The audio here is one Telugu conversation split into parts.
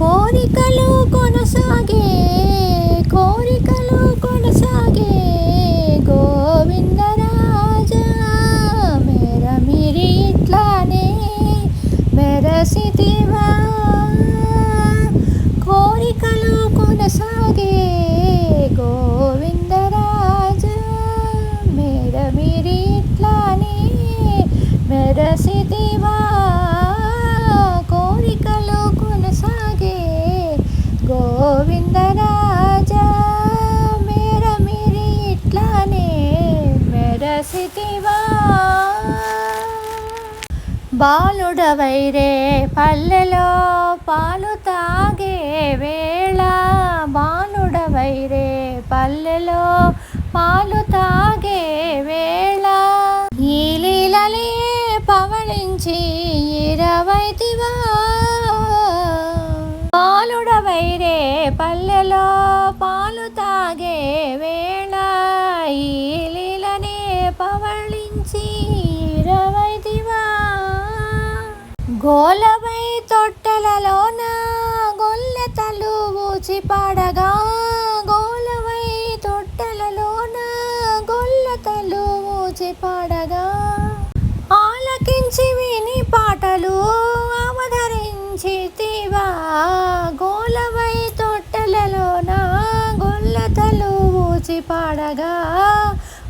కోరికలు కొనసాగే మెరసిదివా బాలుడవైరే పల్లెలో పాలు తాగే వేళ. బాలుడవైరే పల్లెలో పాలు తాగే వేళ. ఈ లీలలే పవళించి ఇరవైతివా బాలుడవైరే పల్లెలో పాలు తాగే గోలవై తొట్టెలలోన గొల్లెతలు ఊచి పాడగా. గోలవై తొట్టెలలోన గొల్లెతలు ఊచి పాడగా. ఆలకించి విని పాటలు అవధరించి తీవా. గోలవై తొట్టెలలోన గొల్లతలు ఊచి పాడగా.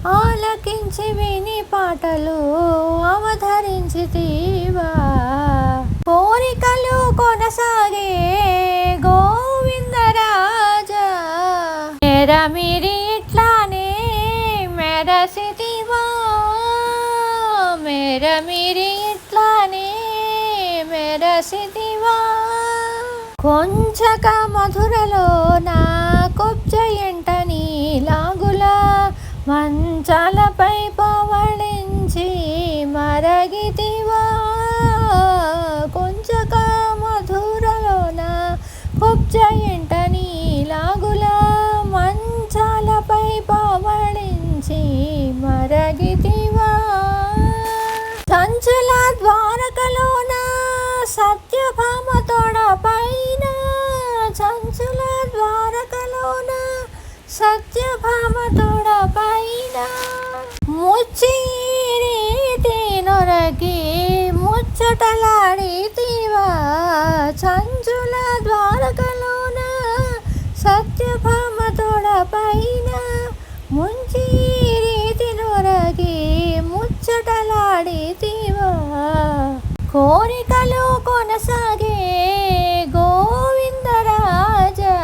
ఆలకించి విని పాటలు అవధరించి తీవా కోరికలు కొనసాగే గోవిందరాజా. మెరమిరి ఇట్లానే మెరసిదివా మెరమిరి ఇట్లానే మెరసిదివా కొంచక మధురలోన పవళించి మరగితివా? సంచుల ద్వారకలోన సత్యభామ తొడపైన సంచుల ద్వారకలోన సత్యభామ తొడపైన ముచ్చి రీతి ముచ్చటలాడితివా? సంచుల ద్వారకలోన సత్యభామ తొడపైన పైన ముంచి రీతి నొరగి కోరికలు కొనసాగే గోవిందరాజా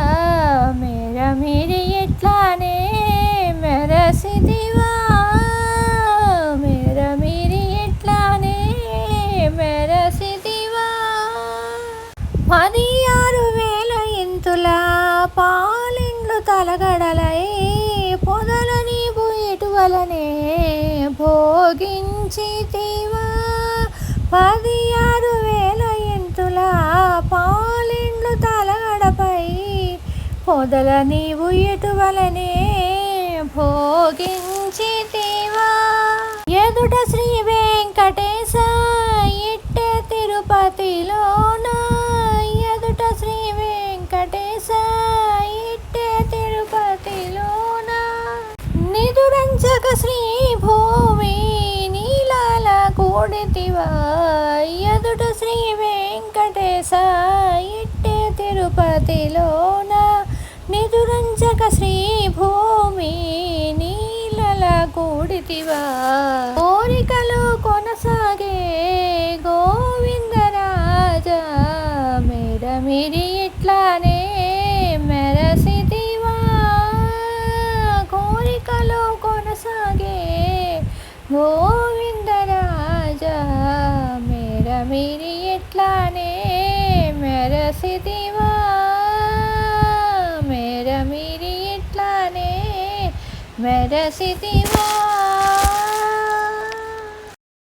మేర మిరి ఎట్లానే మెరసిదివా మేర మిరి ఎట్లానే మెరసిదివా పది ఆరు వేల ఇంతుల పాలిండ్లు తలగడలై వలనే భోగించితివా. పది ఆరు వేల ఇంతుల పాలిండ్లు తలగడపై పొదల నీవు ఇటువలనే భోగించి ఎదుట శ్రీ వెంకటేశ ఇట్టే తిరుపతిలోన నిదురంచక శ్రీ భూమి నీలల కూడితివా కోరికలు కొనసాగే గోవిందరాజా మేడ ఇట్లానే మెరసిదివా కోరికలు కొనసాగే గో మేర మిరి ఎట్లానే మెరసిదివా